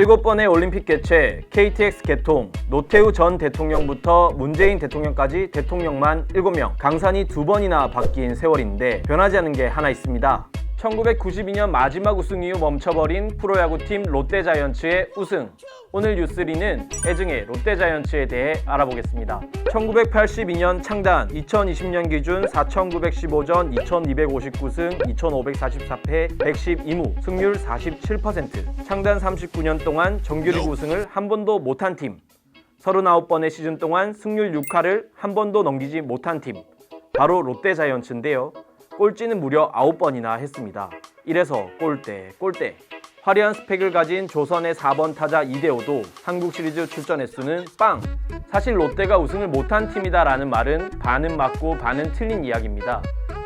7번의 올림픽 개최, KTX 개통, 노태우 전 대통령부터 문재인 대통령까지 대통령만 7명, 강산이 두 번이나 바뀐 세월인데 변하지 않은 게 하나 있습니다. 1992년 마지막 우승 이후 멈춰버린 프로야구팀 롯데자이언츠의 우승. 오늘 뉴스3는 애증의 롯데자이언츠에 대해 알아보겠습니다. 1982년 창단, 2020년 기준 4,915전, 2,259승, 2,544패, 112무, 승률 47%. 창단 39년 동안 정규리그 우승을 한 번도 못한 팀. 39번의 시즌 동안 승률 6할을 한 번도 넘기지 못한 팀. 바로 롯데자이언츠인데요. 꼴찌는 무려 9번이나 했습니다. 이래서 꼴대, 꼴대. 화려한 스펙을 가진 조선의 4번 타자 이대호도 한국 시리즈 출전 횟수는 빵! 사실 롯데가 우승을 못한 팀이다라는 말은 반은 맞고 반은 틀린 이야기입니다.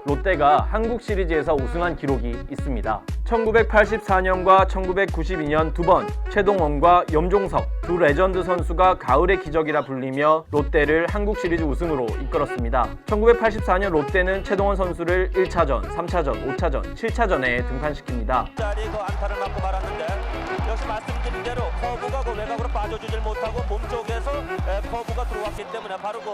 롯데가 한국 시리즈에서 우승한 기록이 있습니다. 1984년과 1992년 두 번, 최동원과 염종석 두 레전드 선수가 가을의 기적이라 불리며 롯데를 한국 시리즈 우승으로 이끌었습니다. 1984년 롯데는 최동원 선수를 1차전, 3차전, 5차전, 7차전에 등판시킵니다. 짜리 그 안타를 맞고 말았는데 역시 말씀드린 대로 커브가 그 외곽으로 빠져주질 못하고 몸 쪽에서 에, 커브가 들어왔기 때문에 바로 그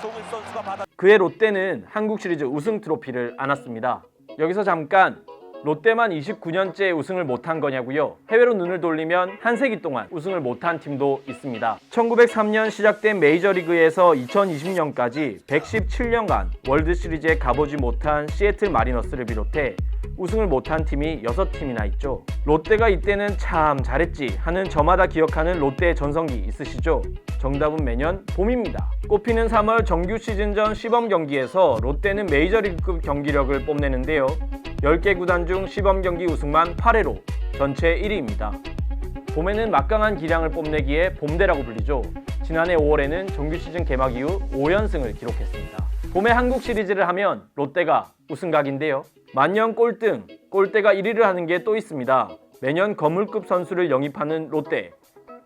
송일 선수가 받아 그해 롯데는 한국 시리즈 우승 트로피를 안았습니다. 여기서 잠깐 롯데만 29년째 우승을 못한 거냐고요? 해외로 눈을 돌리면 한 세기 동안 우승을 못한 팀도 있습니다. 1903년 시작된 메이저리그에서 2020년까지 117년간 월드 시리즈에 가보지 못한 시애틀 마리너스를 비롯해 우승을 못한 팀이 6팀이나 있죠. 롯데가 이때는 참 잘했지 하는 저마다 기억하는 롯데의 전성기 있으시죠? 정답은 매년 봄입니다. 꼽히는 3월 정규 시즌 전 시범 경기에서 롯데는 메이저리그급 경기력을 뽐내는데요. 10개 구단 중 시범 경기 우승만 8회로 전체 1위입니다. 봄에는 막강한 기량을 뽐내기에 봄대라고 불리죠. 지난해 5월에는 정규 시즌 개막 이후 5연승을 기록했습니다. 봄에 한국 시리즈를 하면 롯데가 우승각인데요. 만년 꼴등, 꼴대가 1위를 하는 게 또 있습니다. 매년 거물급 선수를 영입하는 롯데.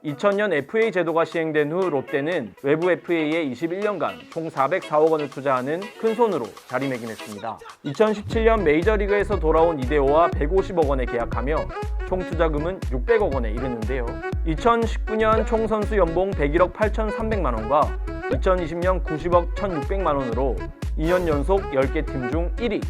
2000년 FA 제도가 시행된 후 롯데는 외부 FA에 21년간 총 404억 원을 투자하는 큰 손으로 자리매김했습니다. 2017년 메이저리그에서 돌아온 이대호와 150억 원에 계약하며 총 투자금은 600억 원에 이르는데요. 2019년 총 선수 연봉 101억 8,300만 원과 2020년 90억 1,600만 원으로 2년 연속 10개 팀 중 1위.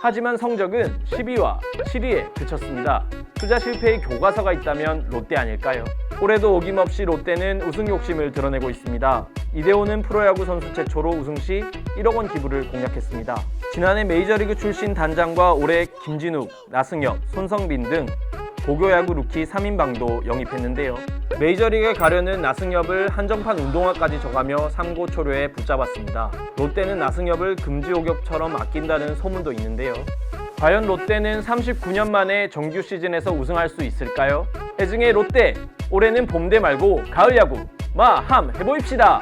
하지만 성적은 12와 7위에 그쳤습니다. 투자 실패의 교과서가 있다면 롯데 아닐까요? 올해도 어김없이 롯데는 우승 욕심을 드러내고 있습니다. 이대호는 프로야구 선수 최초로 우승 시 1억 원 기부를 공약했습니다. 지난해 메이저리그 출신 단장과 올해 김진욱, 나승엽, 손성빈 등 고교야구 루키 3인방도 영입했는데요. 메이저리그에 가려는 나승엽을 한정판 운동화까지 져가며 삼고 초려에 붙잡았습니다. 롯데는 나승엽을 금지 오겹처럼 아낀다는 소문도 있는데요. 과연 롯데는 39년 만에 정규 시즌에서 우승할 수 있을까요? 해증의 롯데 올해는 봄대 말고 가을 야구 마함 해보입시다.